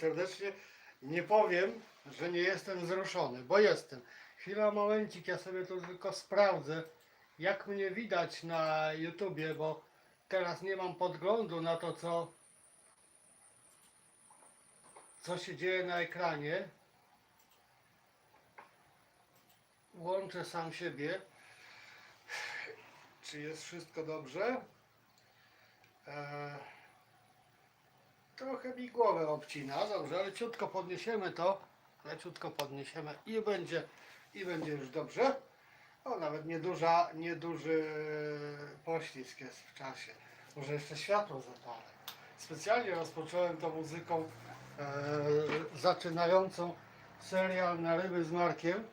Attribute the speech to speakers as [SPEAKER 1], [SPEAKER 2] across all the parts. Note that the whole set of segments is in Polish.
[SPEAKER 1] serdecznie. Nie powiem, że nie jestem wzruszony, bo jestem. Chwila, momencik, ja sobie to tylko sprawdzę, jak mnie widać na YouTubie, bo teraz nie mam podglądu na to, co, co się dzieje na ekranie. Włączę sam siebie. Czy jest wszystko dobrze? Eee, trochę mi głowę obcina, dobrze, ale ciutko podniesiemy to, leciutko podniesiemy i będzie, i będzie już dobrze. O, nawet nieduża, nieduży poślizg jest w czasie. Może jeszcze światło zapalę. Specjalnie rozpocząłem tą muzyką e, zaczynającą serial na ryby z Markiem,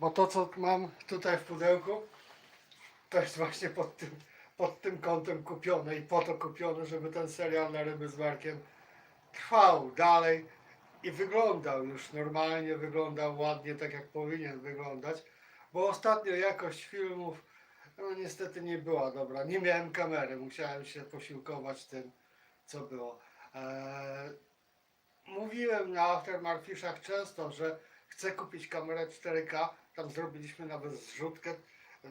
[SPEAKER 1] bo to co mam tutaj w pudełku to jest właśnie pod tym, pod tym kątem kupione i po to kupione, żeby ten serial na ryby z Markiem trwał dalej i wyglądał już normalnie, wyglądał ładnie, tak jak powinien wyglądać, bo ostatnio jakość filmów no niestety nie była dobra. Nie miałem kamery, musiałem się posiłkować tym, co było. Eee, mówiłem na Aftermarfishach często, że chcę kupić kamerę 4K, tam zrobiliśmy nawet zrzutkę,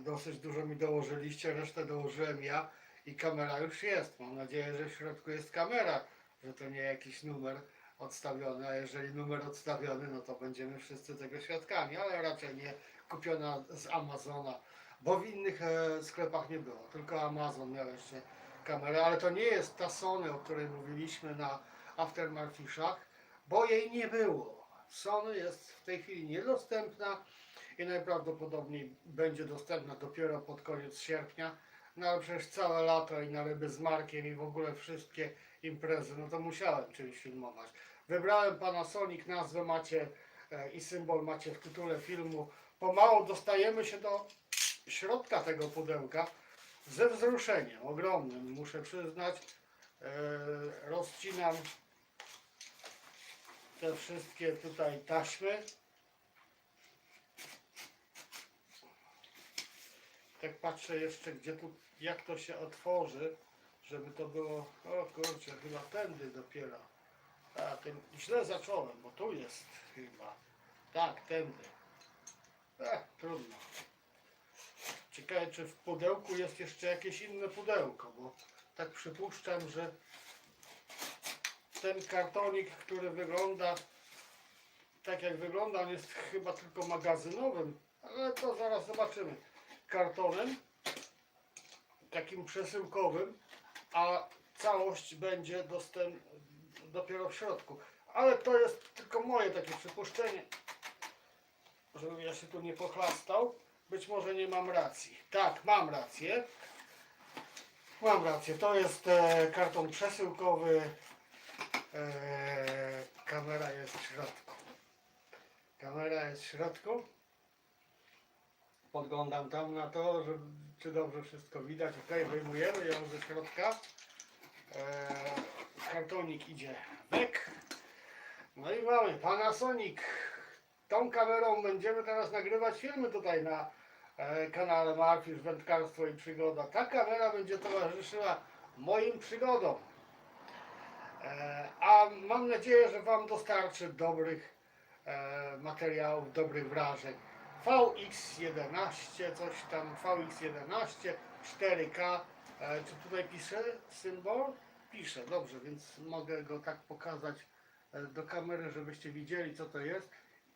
[SPEAKER 1] dosyć dużo mi dołożyliście, resztę dołożyłem ja i kamera już jest. Mam nadzieję, że w środku jest kamera, że to nie jakiś numer odstawiony, a jeżeli numer odstawiony, no to będziemy wszyscy tego świadkami, ale raczej nie kupiona z Amazona, bo w innych e, sklepach nie było, tylko Amazon miał jeszcze kamerę, ale to nie jest ta Sony, o której mówiliśmy na Aftermarfishach, bo jej nie było. Sony jest w tej chwili niedostępna i najprawdopodobniej będzie dostępna dopiero pod koniec sierpnia. No ale przecież całe lato i na ryby z Markiem i w ogóle wszystkie imprezy, no to musiałem czymś filmować. Wybrałem Panasonic, nazwę macie e, i symbol macie w tytule filmu. Pomału dostajemy się do środka tego pudełka ze wzruszeniem ogromnym, muszę przyznać. E, rozcinam te wszystkie tutaj taśmy. Tak patrzę jeszcze, gdzie tu, jak to się otworzy, żeby to było, o kurczę, chyba tędy dopiero. A, ten, źle zacząłem, bo tu jest chyba. Tak, tędy. E, trudno. Ciekawe, czy w pudełku jest jeszcze jakieś inne pudełko, bo tak przypuszczam, że ten kartonik, który wygląda tak jak wygląda, on jest chyba tylko magazynowym, ale to zaraz zobaczymy. Kartonem, takim przesyłkowym, a całość będzie dostęp dopiero w środku. Ale to jest tylko moje takie przypuszczenie, żebym ja się tu nie pochlastał. Być może nie mam racji. Tak, mam rację. Mam rację, to jest e, karton przesyłkowy. E, kamera jest w środku. Kamera jest w środku. Podglądam tam na to, że, czy dobrze wszystko widać. Ok, wyjmujemy ją ze środka. E, kartonik idzie weg. No i mamy Panasonic. Tą kamerą będziemy teraz nagrywać filmy tutaj na e, kanale Marfisz Wędkarstwo i Przygoda. Ta kamera będzie towarzyszyła moim przygodom. E, a mam nadzieję, że Wam dostarczy dobrych e, materiałów, dobrych wrażeń. VX11, coś tam, VX11, 4K. E, czy tutaj pisze symbol? Pisze, dobrze, więc mogę go tak pokazać e, do kamery, żebyście widzieli, co to jest.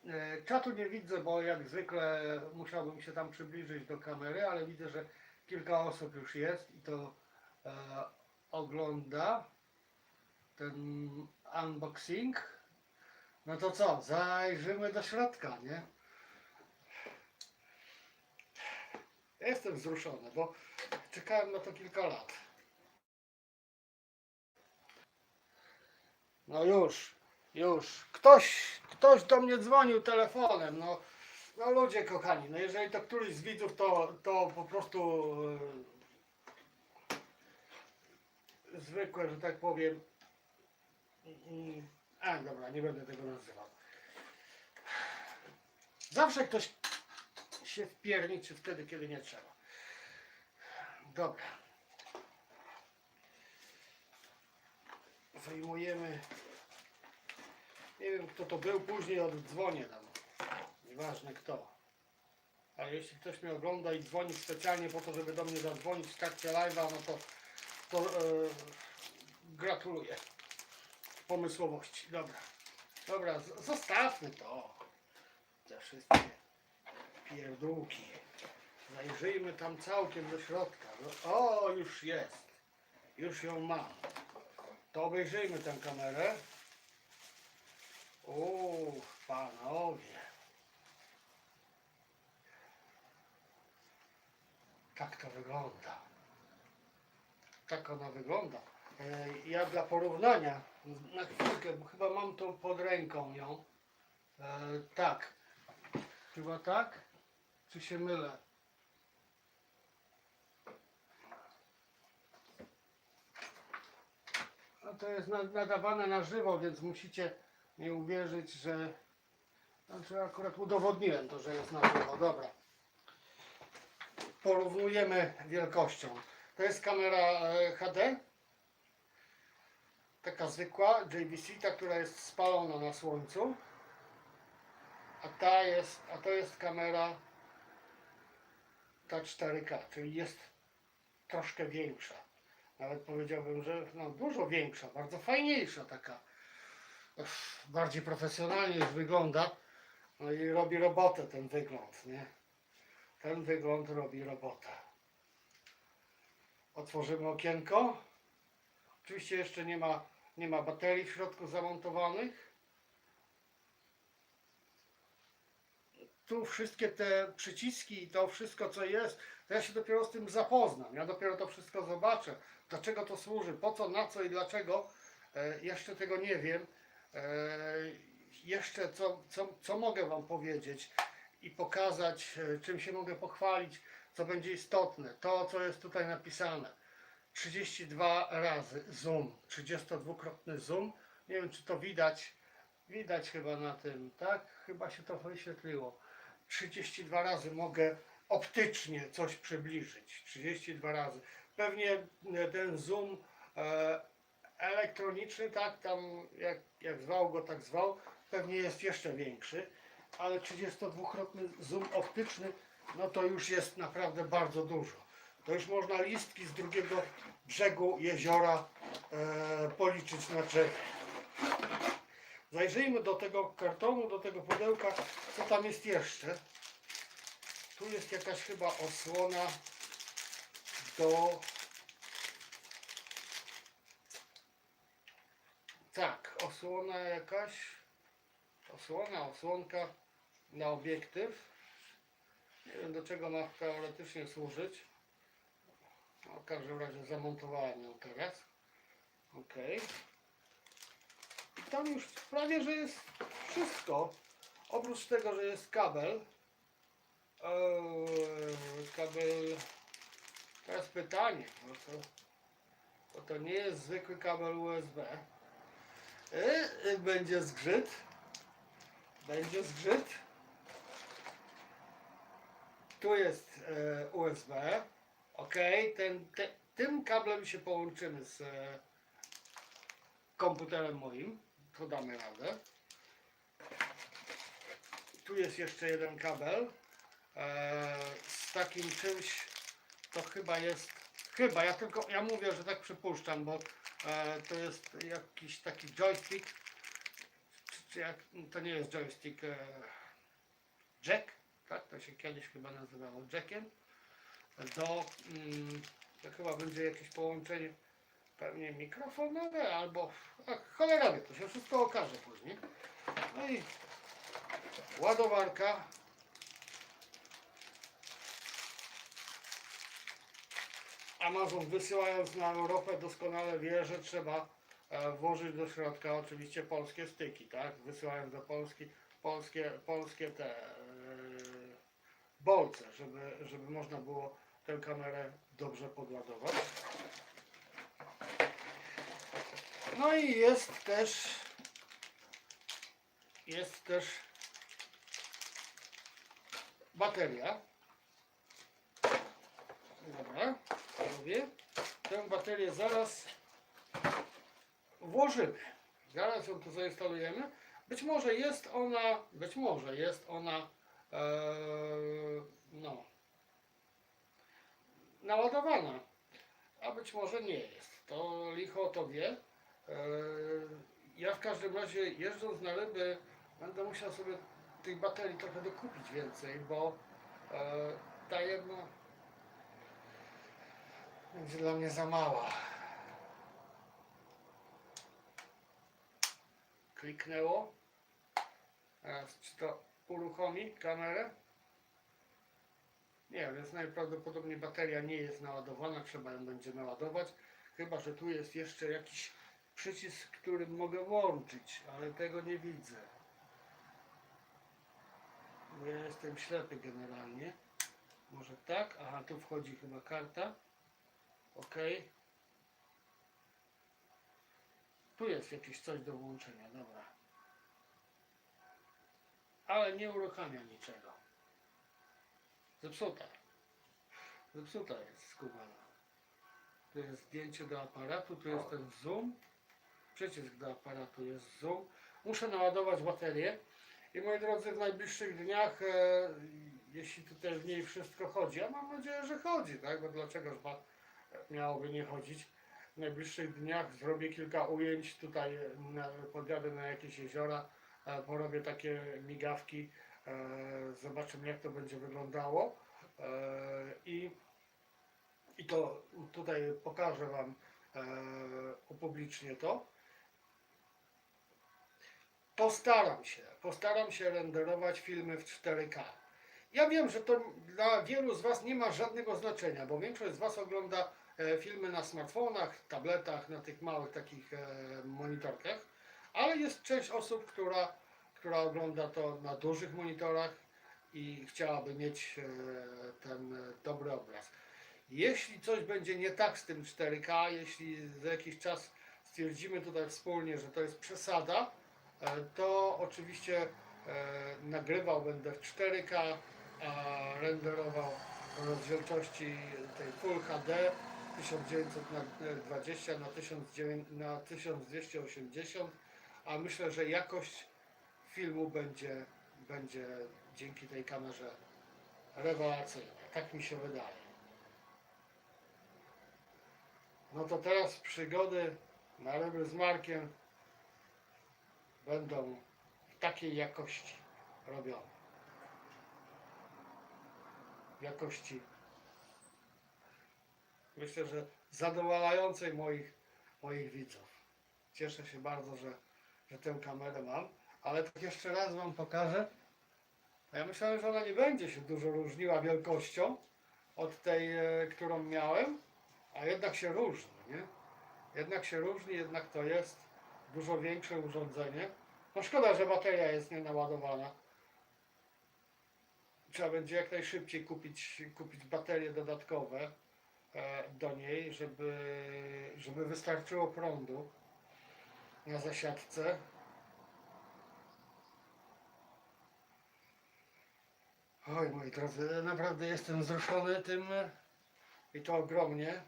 [SPEAKER 1] E, Czatu nie widzę, bo jak zwykle musiałbym się tam przybliżyć do kamery, ale widzę, że kilka osób już jest i to e, ogląda ten unboxing. No to co, zajrzymy do środka, nie? Ja Jestem wzruszony, bo czekałem na to kilka lat. No już, już. Ktoś, ktoś do mnie dzwonił telefonem, no. No ludzie kochani, no jeżeli to któryś z widzów, to, to po prostu e, zwykłe, że tak powiem. mm, A dobra, nie będę tego nazywał. Zawsze ktoś się wpierniczy wtedy, kiedy nie trzeba. Dobra. Wyjmujemy Nie wiem kto to był, później oddzwonię tam. Nieważne kto. Ale jeśli ktoś mnie ogląda i dzwoni specjalnie po to, żeby do mnie zadzwonić w trakcie live'a, no to, to e, gratuluję pomysłowości. Dobra. Dobra, zostawmy to. Te wszystkie pierdółki. Zajrzyjmy tam całkiem do środka. No, o, już jest. Już ją mam. To obejrzyjmy tę kamerę. Uff, panowie. Tak to wygląda. Tak ona wygląda. E, Ja dla porównania, na chwilkę, bo chyba mam to pod ręką ją. E, tak. Chyba tak? Czy się mylę? No to jest na- nadawane na żywo, więc musicie mi uwierzyć, że... Znaczy akurat udowodniłem to, że jest na żywo. Dobra. Porównujemy wielkością. To jest kamera e, HD. Taka zwykła, JVC, ta, która jest spalona na słońcu. A ta jest, a to jest kamera ta 4K, czyli jest troszkę większa. Nawet powiedziałbym, że no, dużo większa, bardzo fajniejsza taka. Bardziej profesjonalnie już wygląda. No i robi robotę ten wygląd, nie? Ten wygląd robi robotę. Otworzymy okienko. Oczywiście jeszcze nie ma, nie ma baterii w środku zamontowanych. Tu wszystkie te przyciski i to wszystko co jest, to ja się dopiero z tym zapoznam. Ja dopiero to wszystko zobaczę. Dlaczego to służy, po co, na co i dlaczego. E, jeszcze tego nie wiem. E, jeszcze co, co, co mogę Wam powiedzieć i pokazać, e, czym się mogę pochwalić, co będzie istotne. To, co jest tutaj napisane. 32 razy zoom, 32-krotny zoom. Nie wiem, czy to widać. Widać chyba na tym, tak? Chyba się to wyświetliło. 32 razy mogę optycznie coś przybliżyć. 32 razy. Pewnie e, ten zoom e, elektroniczny, tak, tam jak, jak zwał go, tak zwał, pewnie jest jeszcze większy, ale 32-krotny zoom optyczny, no to już jest naprawdę bardzo dużo. To już można listki z drugiego brzegu jeziora e, policzyć na drzewie. Zajrzyjmy do tego kartonu, do tego pudełka, co tam jest jeszcze. Tu jest jakaś chyba osłona do... Tak, osłona jakaś. Osłona, osłonka na obiektyw. Nie wiem do czego ma teoretycznie służyć. No, w każdym razie zamontowałem ją teraz. Ok. I tam już prawie, że jest wszystko. Oprócz tego, że jest kabel. Eee, kabel. Teraz pytanie, bo to, bo to nie jest zwykły kabel USB. E, e, będzie zgrzyt. Będzie zgrzyt. Tu jest e, USB. Ok, ten, te, tym kablem się połączymy z e, komputerem moim. To damy radę. Tu jest jeszcze jeden kabel. E, z takim czymś, to chyba jest, chyba, ja tylko, ja mówię, że tak przypuszczam, bo e, to jest jakiś taki joystick, czy, czy jak, to nie jest joystick, e, jack, tak, to się kiedyś chyba nazywało jackiem, do, mm, to chyba będzie jakieś połączenie pewnie mikrofonowe albo, a cholera wie, to się wszystko okaże później. No i ładowarka. Amazon wysyłając na Europę doskonale wie, że trzeba e, włożyć do środka oczywiście polskie styki, tak? Wysyłając do Polski polskie, polskie te e, bolce, żeby, żeby można było tę kamerę dobrze podładować. No i jest też jest też bateria. Dobra, mówię. Tę baterię zaraz włożymy. Zaraz ją tu zainstalujemy, Być może jest ona, być może jest ona, e, no, naładowana, a być może nie jest. To licho to wie. E, ja w każdym razie jeżdżąc na ryby będę musiał sobie tych baterii trochę dokupić więcej, bo e, ta jedna będzie dla mnie za mała. Kliknęło. Teraz czy to uruchomi kamerę? Nie, więc najprawdopodobniej bateria nie jest naładowana, trzeba ją będzie naładować. Chyba, że tu jest jeszcze jakiś przycisk, którym mogę włączyć, ale tego nie widzę. Bo ja jestem ślepy generalnie. Może tak? Aha, tu wchodzi chyba karta. Ok. Tu jest jakieś coś do włączenia, dobra. Ale nie uruchamia niczego. Zepsuta. Zepsuta jest skubana. Tu jest zdjęcie do aparatu, tu jest ten zoom. Przycisk do aparatu jest zoom. Muszę naładować baterię. I moi drodzy, w najbliższych dniach, e, jeśli tutaj w niej wszystko chodzi, a mam nadzieję, że chodzi, tak? Bo dlaczegoż ma, miałoby nie chodzić? W najbliższych dniach zrobię kilka ujęć tutaj, na, podjadę na jakieś jeziora, e, porobię takie migawki, e, zobaczymy jak to będzie wyglądało e, i, i to tutaj pokażę Wam, e, to. Postaram się, postaram się renderować filmy w 4K. Ja wiem, że to dla wielu z Was nie ma żadnego znaczenia, bo większość z Was ogląda e, filmy na smartfonach, tabletach, na tych małych takich e, monitorkach, ale jest część osób, która, która ogląda to na dużych monitorach i chciałaby mieć e, ten dobry obraz. Jeśli coś będzie nie tak z tym 4K, jeśli za jakiś czas stwierdzimy tutaj wspólnie, że to jest przesada, to oczywiście e, nagrywał będę w 4K, a renderował w rozdzielczości tej Full HD 1920 na 1900 na 1280, a myślę, że jakość filmu będzie, będzie dzięki tej kamerze rewelacyjna. Tak mi się wydaje. No to teraz przygody na ryby z Markiem będą w takiej jakości robione. Jakości myślę, że zadowalającej moich, moich widzów. Cieszę się bardzo, że, że tę kamerę mam, ale tak jeszcze raz Wam pokażę. Ja myślałem, że ona nie będzie się dużo różniła wielkością od tej, e, którą miałem, a jednak się różni, nie? Jednak się różni, jednak to jest dużo większe urządzenie. No szkoda, że bateria jest nienaładowana. Trzeba będzie jak najszybciej kupić, kupić baterie dodatkowe e, do niej, żeby, żeby wystarczyło prądu na zasiadce. Oj, moi drodzy, naprawdę jestem wzruszony tym e, i to ogromnie.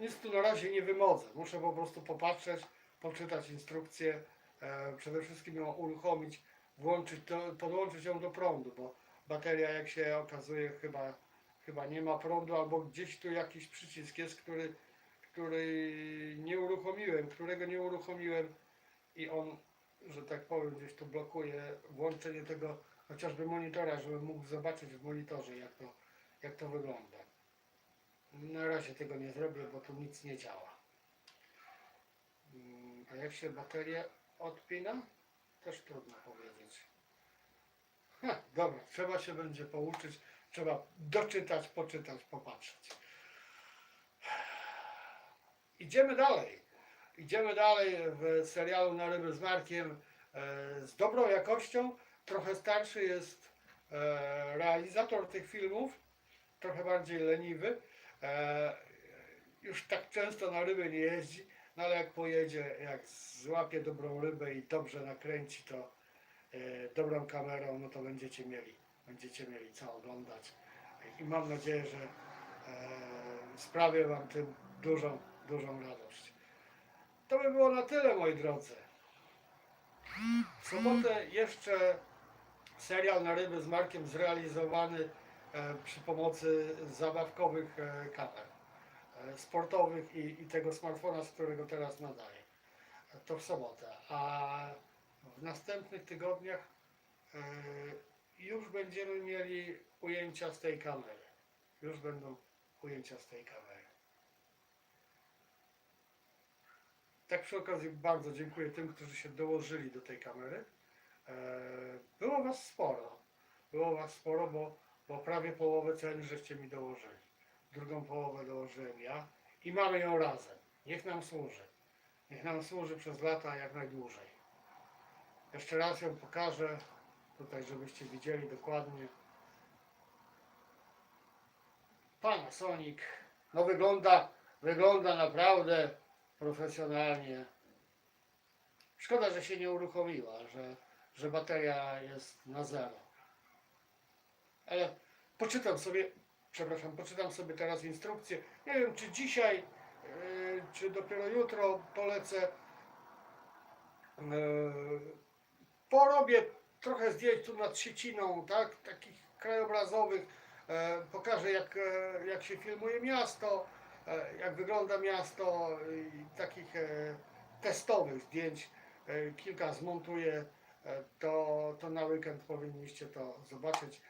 [SPEAKER 1] Nic tu na razie nie wymodzę. Muszę po prostu popatrzeć, poczytać instrukcję, e, przede wszystkim ją uruchomić, włączyć to, podłączyć ją do prądu, bo bateria jak się okazuje chyba, chyba nie ma prądu, albo gdzieś tu jakiś przycisk jest, który, który nie uruchomiłem, którego nie uruchomiłem i on, że tak powiem, gdzieś tu blokuje włączenie tego chociażby monitora, żebym mógł zobaczyć w monitorze jak to, jak to wygląda. Na razie tego nie zrobię, bo tu nic nie działa. Mm, A jak się baterię odpina? Też trudno powiedzieć. Ha, dobra, trzeba się będzie pouczyć, trzeba doczytać, poczytać, popatrzeć. Idziemy dalej. Idziemy dalej w serialu Na ryby z Markiem e, z dobrą jakością. Trochę starszy jest e, realizator tych filmów, trochę bardziej leniwy. E, już tak często na ryby nie jeździ, no ale jak pojedzie, jak złapie dobrą rybę i dobrze nakręci to e, dobrą kamerą, no to będziecie mieli, będziecie mieli co oglądać. I mam nadzieję, że e, sprawię Wam tym dużą, dużą radość. to by było na tyle, moi drodzy. W sobotę jeszcze serial na ryby z Markiem zrealizowany przy pomocy zabawkowych e, kamer e, sportowych i, i tego smartfona, z którego teraz nadaję. E, To w sobotę. A w następnych tygodniach e, już będziemy mieli ujęcia z tej kamery. Już będą ujęcia z tej kamery. Tak przy okazji bardzo dziękuję tym, którzy się dołożyli do tej kamery. E, Było was sporo. Było was sporo, bo, bo prawie połowę ceny żeście mi dołożyli. Drugą połowę dołożyłem ja i mamy ją razem. Niech nam służy. Niech nam służy przez lata jak najdłużej. Jeszcze raz ją pokażę tutaj, żebyście widzieli dokładnie. Panasonic. No wygląda, wygląda naprawdę profesjonalnie. Szkoda, że się nie uruchomiła, że, że bateria jest na zero. Ale poczytam sobie, przepraszam, poczytam sobie teraz instrukcję. Nie wiem, czy dzisiaj, yy, czy dopiero jutro polecę. Yy, porobię trochę zdjęć tu nad sieciną, tak, takich krajobrazowych. E, pokażę jak, e, jak się filmuje miasto, e, jak wygląda miasto i takich e, testowych zdjęć e, kilka zmontuję, e, to, to na weekend powinniście to zobaczyć.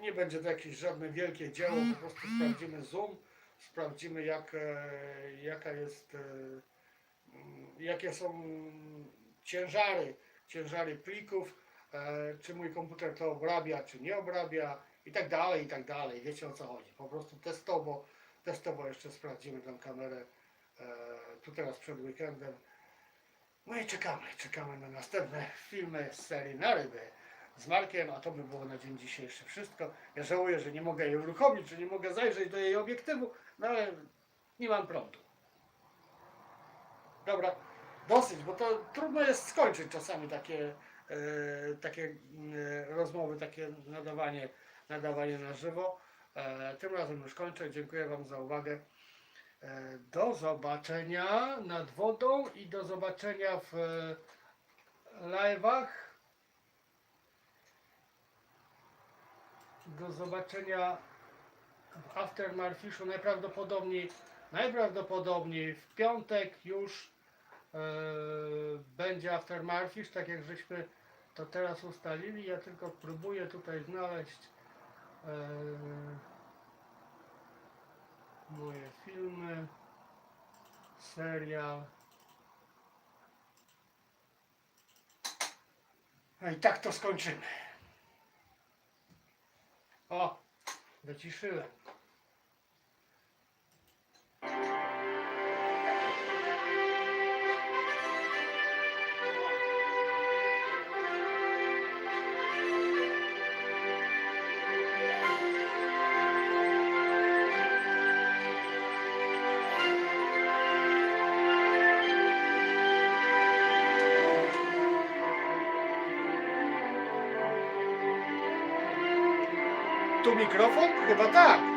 [SPEAKER 1] Nie będzie to jakieś żadne wielkie dzieło, po prostu sprawdzimy zoom, sprawdzimy jak, e, jaka jest, e, mm, jakie są ciężary, ciężary plików, e, czy mój komputer to obrabia, czy nie obrabia i tak dalej, i tak dalej. Wiecie o co chodzi. Po prostu testowo, testowo jeszcze sprawdzimy tę kamerę tu teraz przed weekendem. No i czekamy, czekamy na następne filmy z serii na ryby z Markiem, a to by było na dzień dzisiejszy wszystko. Ja żałuję, że nie mogę jej uruchomić, że nie mogę zajrzeć do jej obiektywu, no ale nie mam prądu. Dobra, dosyć, bo to trudno jest skończyć czasami takie, e, takie e, rozmowy, takie nadawanie, nadawanie na żywo. E, tym razem już kończę. Dziękuję Wam za uwagę. E, do zobaczenia nad wodą i do zobaczenia w e, live'ach. Do zobaczenia w Aftermarfishu najprawdopodobniej, najprawdopodobniej w piątek już e, będzie Aftermarfish, tak jak żeśmy to teraz ustalili. Ja tylko próbuję tutaj znaleźć e, moje filmy, serial. No i tak to skończymy. O, wyciszyłem. Tu mikrofon? Chyba tak. Tu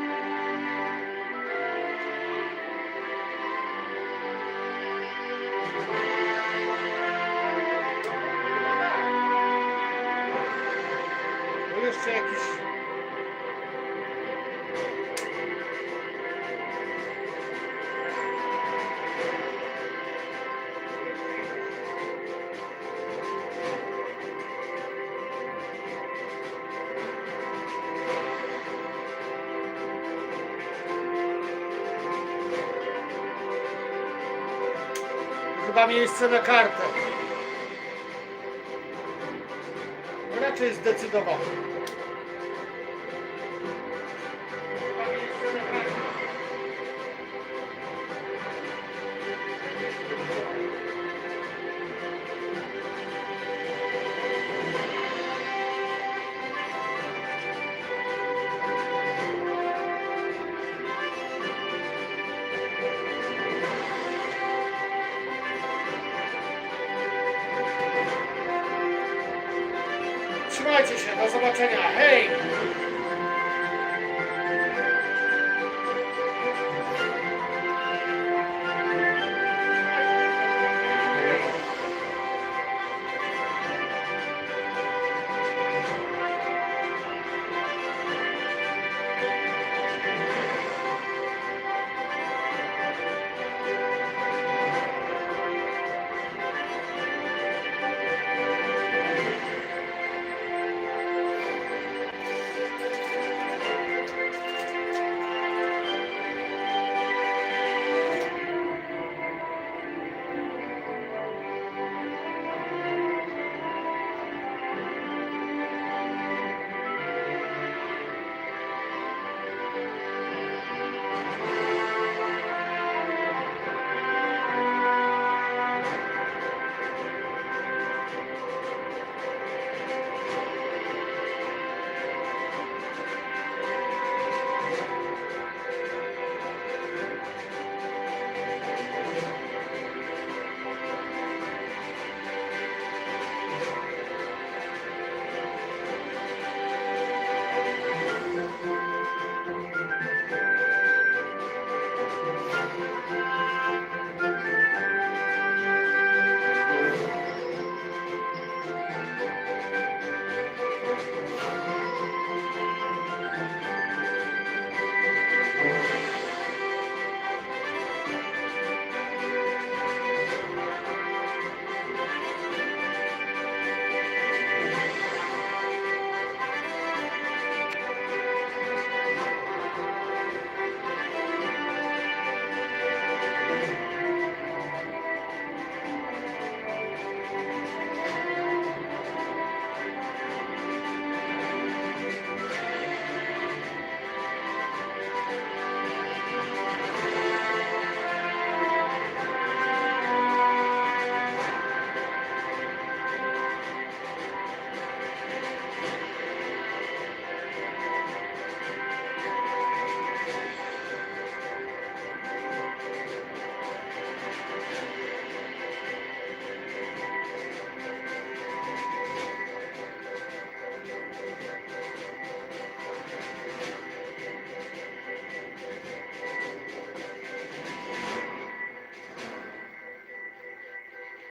[SPEAKER 1] Chyba miejsce na kartę. Raczej zdecydowanie. Trzymajcie się, do zobaczenia. Hej!